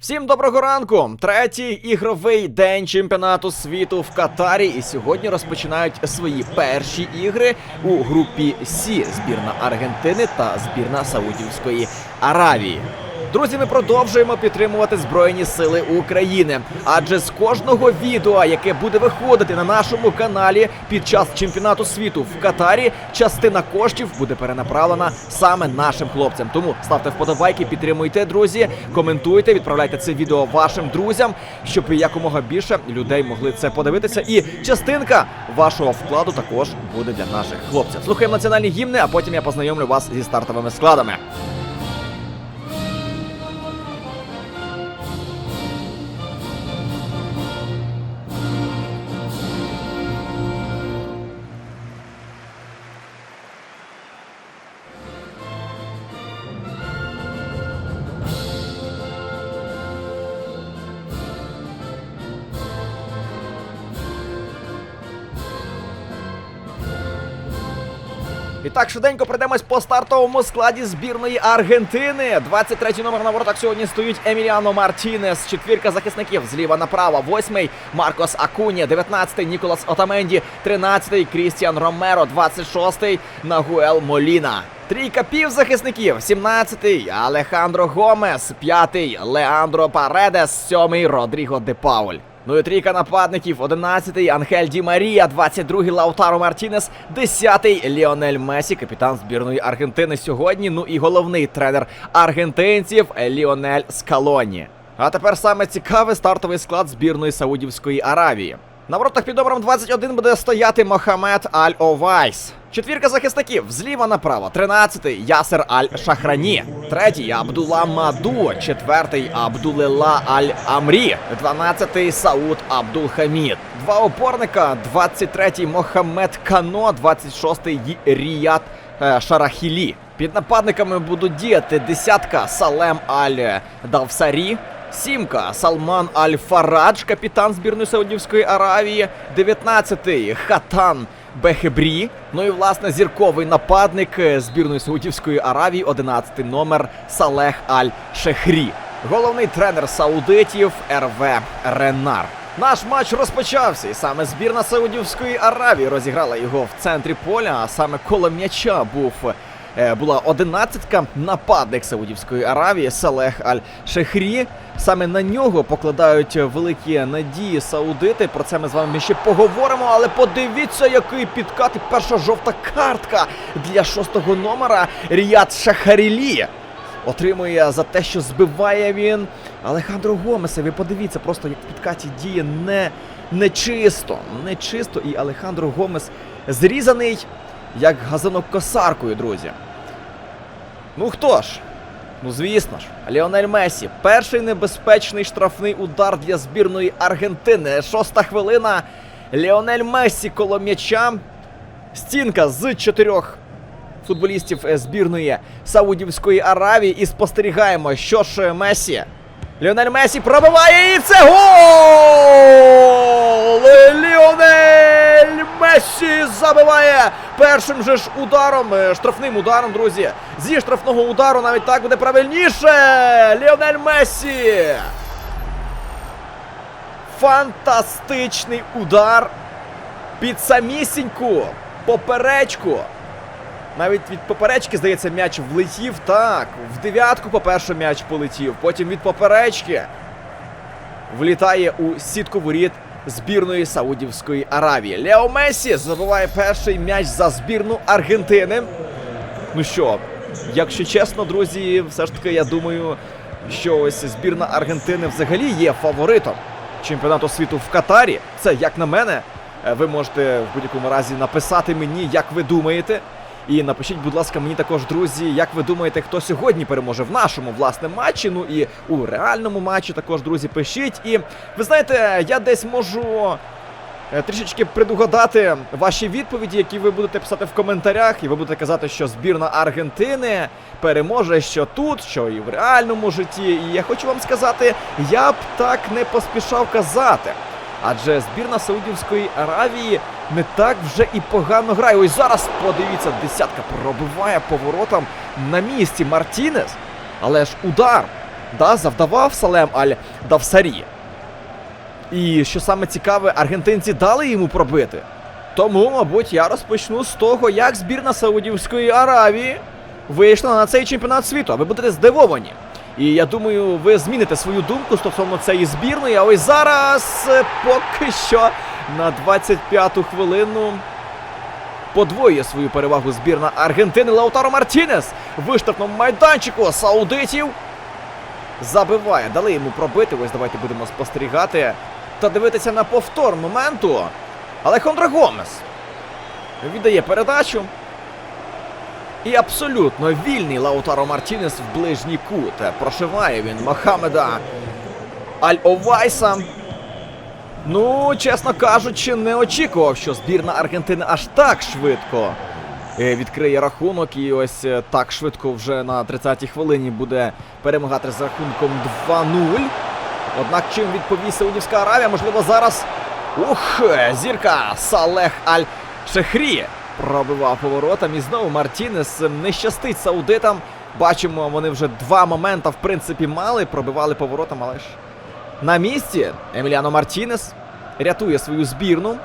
Всім доброго ранку! Третій ігровий день чемпіонату світу в Катарі. І сьогодні розпочинають свої перші ігри у групі Сі збірна Аргентини та збірна Саудівської Аравії. Друзі, ми продовжуємо підтримувати Збройні Сили України. Адже з кожного відео, яке буде виходити на нашому каналі під час чемпіонату світу в Катарі, частина коштів буде перенаправлена саме нашим хлопцям. Тому ставте вподобайки, підтримуйте, друзі, коментуйте, відправляйте це відео вашим друзям, щоб якомога більше людей могли це подивитися. І частинка вашого вкладу також буде для наших хлопців. Слухаємо національні гімни, а потім я познайомлю вас зі стартовими складами. І так швиденько пройдемось по стартовому складі збірної Аргентини. 23-й номер на воротах сьогодні стоїть Еміліано Мартінес. Четвірка захисників зліва направо. Восьмий Маркос Акуні, 19-й Ніколас Отаменді, 13-й Крістіан Ромеро, 26-й Нагуел Моліна. Трійка півзахисників, 17-й Алехандро Гомес, 5-й Леандро Паредес, 7-й Родріго Де Пауль. Ну і трійка нападників: 11-й Анхель Ді Марія, 22-й Лаутаро Мартінес, 10-й Ліонель Месі, капітан збірної Аргентини сьогодні. Ну і головний тренер аргентинців Ліонель Скалоні. А тепер саме цікавий стартовий склад збірної Саудівської Аравії. На воротах під номером 21 буде стояти Мохамед Аль Овайс. Четвірка захисників зліва направо. 13-й Ясер Аль Шахрані. Третій Абдула Маду. Четвертий Абдулела Аль Амрі. 12-й Сауд Абдул Хамід. Два опорника. 23-й Мохамед Кано. 26-й Ріят е, Шарахілі. Під нападниками будуть діяти десятка Салем Аль Давсарі. Сімка Салман Аль Фарадж, капітан збірної Саудівської Аравії. 19-й Хатан Бехебрі. Ну і власне зірковий нападник е, збірної Саудівської Аравії, 11-й номер Салех Аль Шехрі. Головний тренер саудитів РВ Ренар. Наш матч розпочався, і саме збірна Саудівської Аравії розіграла його в центрі поля, а саме коло м'яча був. Е, Була одинадцятка нападник Саудівської Аравії Салех Аль Шехрі. Саме на нього покладають великі надії саудити. Про це ми з вами ще поговоримо. Але подивіться, який підкат і перша жовта картка для шостого номера Ріят Шахарілі. Отримує за те, що збиває він Алехандро Гомеса. Ви подивіться, просто як в підкаті діє не, нечисто. Нечисто. І Алехандро Гомес зрізаний як газонокосаркою, друзі. Ну хто ж? Ну, звісно ж, Ліонель Месі. Перший небезпечний штрафний удар для збірної Аргентини. Шоста хвилина. Ліонель Месі коло м'яча. Стінка з чотирьох футболістів е, збірної Саудівської Аравії. І спостерігаємо, що ж Месі. Ліонель Месі пробиває і це гол! Ліонель Месі забиває першим же ж ударом, е, штрафним ударом, друзі. Зі штрафного удару навіть так буде правильніше. Ліонель Месі. Фантастичний удар під самісіньку поперечку. Навіть від поперечки, здається, м'яч влетів. Так, в дев'ятку, по-перше, м'яч полетів. Потім від поперечки влітає у сітку воріт збірної Саудівської Аравії. Лео Месі забиває перший м'яч за збірну Аргентини. Ну що, якщо чесно, друзі, все ж таки, я думаю, що ось збірна Аргентини взагалі є фаворитом чемпіонату світу в Катарі. Це як на мене. Е, Ви можете в будь-якому разі написати мені, як ви думаєте. І напишіть, будь ласка, мені також, друзі, як ви думаєте, хто сьогодні переможе в нашому власне матчі. Ну і у реальному матчі також, друзі, пишіть. І ви знаєте, я десь можу е, трішечки предугадати ваші відповіді, які ви будете писати в коментарях, і ви будете казати, що збірна Аргентини переможе що тут, що і в реальному житті. І я хочу вам сказати, я б так не поспішав казати. Адже збірна Саудівської Аравії не так вже і погано грає. Ось зараз подивіться, десятка пробиває поворотом на місці Мартінес. Але ж удар да, завдавав Салем Аль-Давсарі. І що саме цікаве, аргентинці дали йому пробити. Тому, мабуть, я розпочну з того, як збірна Саудівської Аравії вийшла на цей чемпіонат світу. А ви будете здивовані. І я думаю, ви зміните свою думку стосовно цієї збірної. А ось зараз е, поки що на 25-ту хвилину подвоює свою перевагу збірна Аргентини Лаутаро Мартінес в виштовхному майданчику саудитів. Забиває, дали йому пробити. Ось давайте будемо спостерігати та дивитися на повтор моменту. Алехандро Гомес віддає передачу. І абсолютно вільний Лаутаро Мартінес в ближній кут. Прошиває він Мохамеда Аль-Овайса. Ну, чесно кажучи, не очікував, що збірна Аргентини аж так швидко е, відкриє рахунок. І ось е, так швидко вже на 30-й хвилині буде перемагати з рахунком 2-0. Однак чим відповість Саудівська Аравія, можливо, зараз. Ух, е, зірка Салех Аль-Шехрі пробивав поворотом. І знову Мартінес е, не щастить саудитам. Бачимо, вони вже два моменти, в принципі, мали, пробивали поворотом, але ж на місці Еміліано Мартінес рятує свою збірну.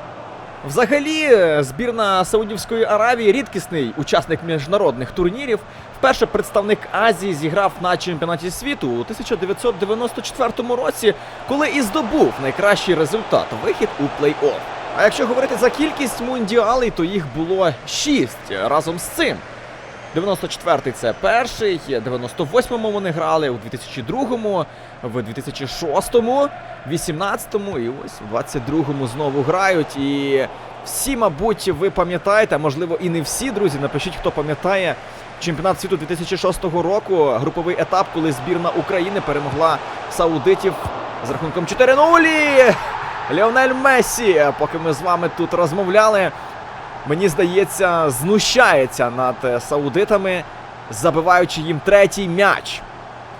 Взагалі, е, збірна Саудівської Аравії рідкісний учасник міжнародних турнірів. Вперше представник Азії зіграв на чемпіонаті світу у 1994 році, коли і здобув найкращий результат вихід у плей-офф. А якщо говорити за кількість мундіалей, то їх було 6 разом з цим. 94-й це перший, 98-му вони грали, у 2002-му, в 2006-му, 18-му і ось у 22-му знову грають. І всі, мабуть, ви пам'ятаєте, можливо і не всі, друзі, напишіть, хто пам'ятає чемпіонат світу 2006 року, груповий етап, коли збірна України перемогла саудитів з рахунком 4-0. Леонель Мессі, поки ми з вами тут розмовляли, мені здається, знущається над саудитами, забиваючи їм третій м'яч.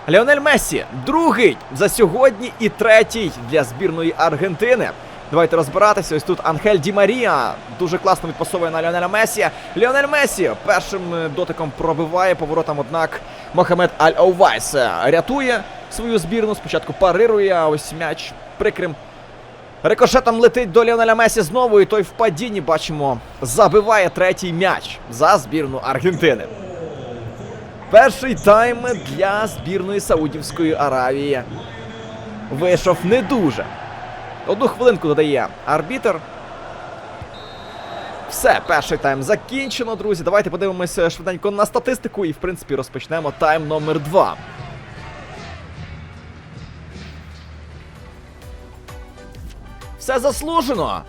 Леонель Мессі, другий за сьогодні і третій для збірної Аргентини. Давайте розбиратися. Ось тут Анхель Ді Марія дуже класно відпасовує на Леонеля Месі. Леонель Месі першим дотиком пробиває поворотом, однак Мохамед Аль-Оувайс е, рятує свою збірну. Спочатку парирує, ось м'яч прикрим Рикошетом летить до Ліонеля Месі знову, і той в падінні бачимо забиває третій м'яч за збірну Аргентини. Перший тайм для збірної Саудівської Аравії вийшов не дуже. Одну хвилинку додає арбітер. Все, перший тайм закінчено, друзі. Давайте подивимося швиденько на статистику і, в принципі, розпочнемо тайм номер 2. Все заслужено.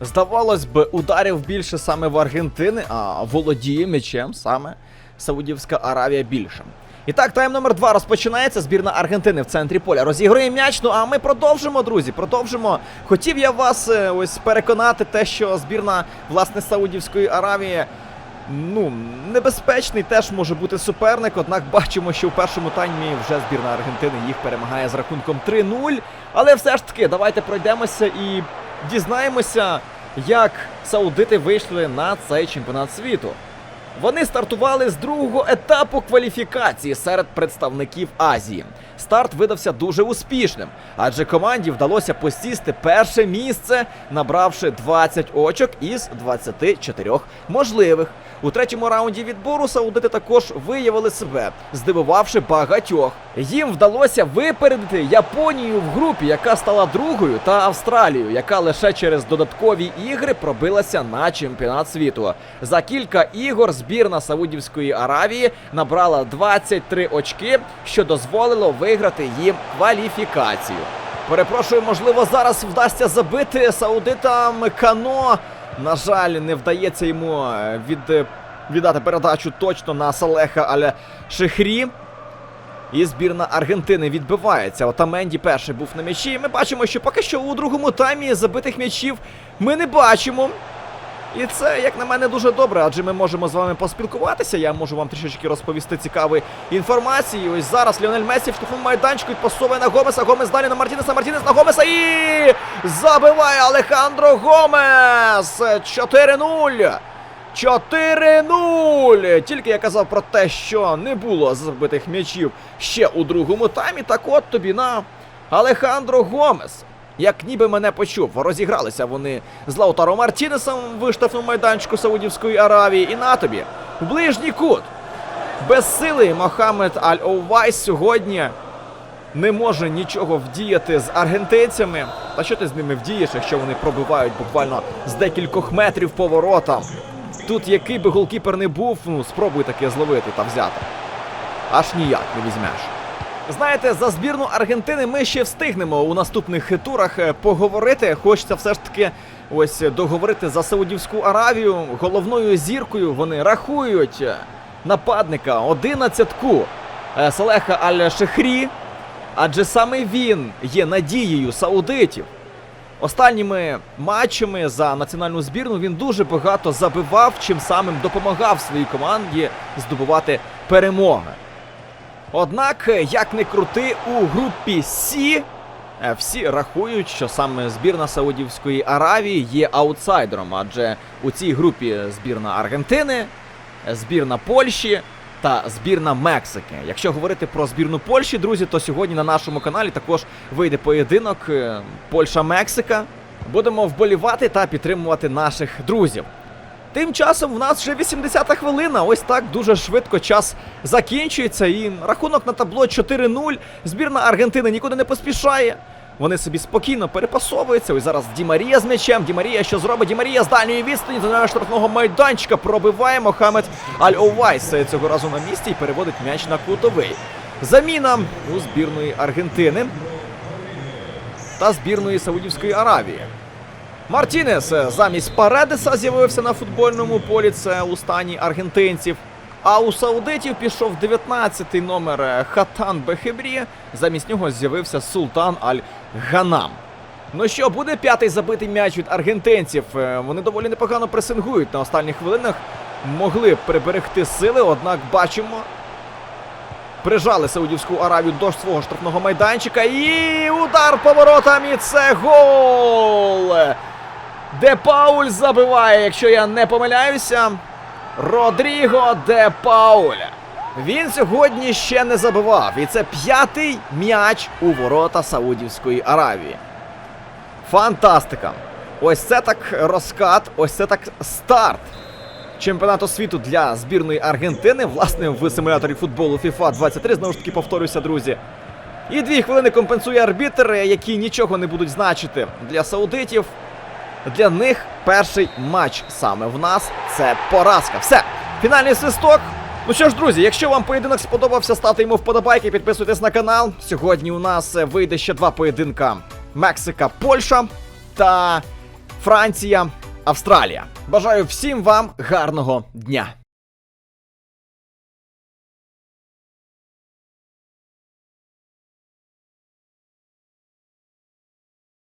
Здавалось би, ударів більше саме в Аргентини, а володіє м'ячем саме Саудівська Аравія більше. І так, тайм номер 2 розпочинається. Збірна Аргентини в центрі поля розігрує м'яч. Ну а ми продовжимо, друзі. Продовжимо. Хотів я вас е, ось переконати, те, що збірна власне Саудівської Аравії. Ну, небезпечний теж може бути суперник, однак бачимо, що в першому таймі вже збірна Аргентини їх перемагає з рахунком 3-0. Але все ж таки, давайте пройдемося і дізнаємося, як саудити вийшли на цей чемпіонат світу. Вони стартували з другого етапу кваліфікації серед представників Азії. Старт видався дуже успішним, адже команді вдалося посісти перше місце, набравши 20 очок із 24 можливих. У третьому раунді відбору саудити також виявили себе, здивувавши багатьох. Їм вдалося випередити Японію в групі, яка стала другою, та Австралію, яка лише через додаткові ігри пробилася на чемпіонат світу. За кілька ігор збірна Саудівської Аравії набрала 23 очки, що дозволило виграти їм кваліфікацію. Перепрошую, можливо, зараз вдасться забити саудитам Кано. На жаль, не вдається йому е, від, е, віддати передачу точно на Салеха Аля Шехрі. І збірна Аргентини відбивається. Отаменді перший був на м'ячі. Ми бачимо, що поки що у другому таймі забитих м'ячів ми не бачимо. І це, як на мене, дуже добре, адже ми можемо з вами поспілкуватися. Я можу вам трішечки розповісти цікавої інформації. Ось зараз Ліонель Месі в штрафному майданчику відпасовує на Гомеса. Гомес далі на Мартінеса. Мартінес на Гомеса і забиває Алехандро Гомес. 4-0. 4-0! Тільки я казав про те, що не було забитих м'ячів ще у другому таймі. Так от тобі на Алехандро Гомес. Як ніби мене почув, розігралися вони з Лаутаро Мартінесом в штрафному майданчику Саудівської Аравії. І на тобі в ближній кут. Без сили Мохамед Аль-Оувайс сьогодні не може нічого вдіяти з аргентинцями. Та що ти з ними вдієш, якщо вони пробивають буквально з декількох метрів поворотам? Тут який би голкіпер не був, ну спробуй таке зловити та взяти. Аж ніяк не візьмеш. Знаєте, за збірну Аргентини ми ще встигнемо у наступних турах е, поговорити. Хочеться все ж таки ось договорити за Саудівську Аравію. Головною зіркою вони рахують е, нападника одинадцятку е, Салеха Аль-Шехрі. Адже саме він є надією саудитів. Останніми матчами за національну збірну він дуже багато забивав, чим самим допомагав своїй команді здобувати перемоги. Однак, е, як не крути, у групі Сі е, всі рахують, що саме збірна Саудівської Аравії є аутсайдером, адже у цій групі збірна Аргентини, збірна Польщі та збірна Мексики. Якщо говорити про збірну Польщі, друзі, то сьогодні на нашому каналі також вийде поєдинок е, Польща-Мексика. Будемо вболівати та підтримувати наших друзів. Тим часом в нас вже 80-та хвилина. Ось так дуже швидко час закінчується. І рахунок на табло 4-0. Збірна Аргентини нікуди не поспішає. Вони собі спокійно перепасовуються. Ось зараз Ді Марія з м'ячем. Ді Марія що зробить? Ді Марія з дальньої відстані за штрафного майданчика пробиває Мохамед Аль-Овайс цього разу на місці і переводить м'яч на кутовий. Заміна у збірної Аргентини та збірної Саудівської Аравії. Мартінес е, замість Паредеса з'явився на футбольному полі. Це у стані аргентинців. А у саудитів пішов 19-й номер е, Хатан Бехебрі. Замість нього з'явився Султан Аль-Ганам. Ну що, буде п'ятий забитий м'яч від аргентинців. Е, Вони доволі непогано пресингують на останніх хвилинах. Могли приберегти сили, однак бачимо. Прижали Саудівську Аравію до свого штрафного майданчика. І удар поворотом, і це гол! Де Пауль забиває, якщо я не помиляюся. Родріго Де Пауль. Він сьогодні ще не забивав. І це п'ятий м'яч у ворота Саудівської Аравії. Фантастика! Ось це так розкат, ось це так старт чемпіонату світу для збірної Аргентини, власне, в симуляторі футболу FIFA 23. Знову ж таки, повторюся, друзі. І дві хвилини компенсує арбітр, які нічого не будуть значити для саудитів. Для них перший матч саме в нас це поразка. Все, фінальний свисток. Ну що ж, друзі, якщо вам поєдинок сподобався, ставте йому вподобайки, підписуйтесь на канал. Сьогодні у нас вийде ще два поєдинка: Мексика, Польща та Франція, Австралія. Бажаю всім вам гарного дня!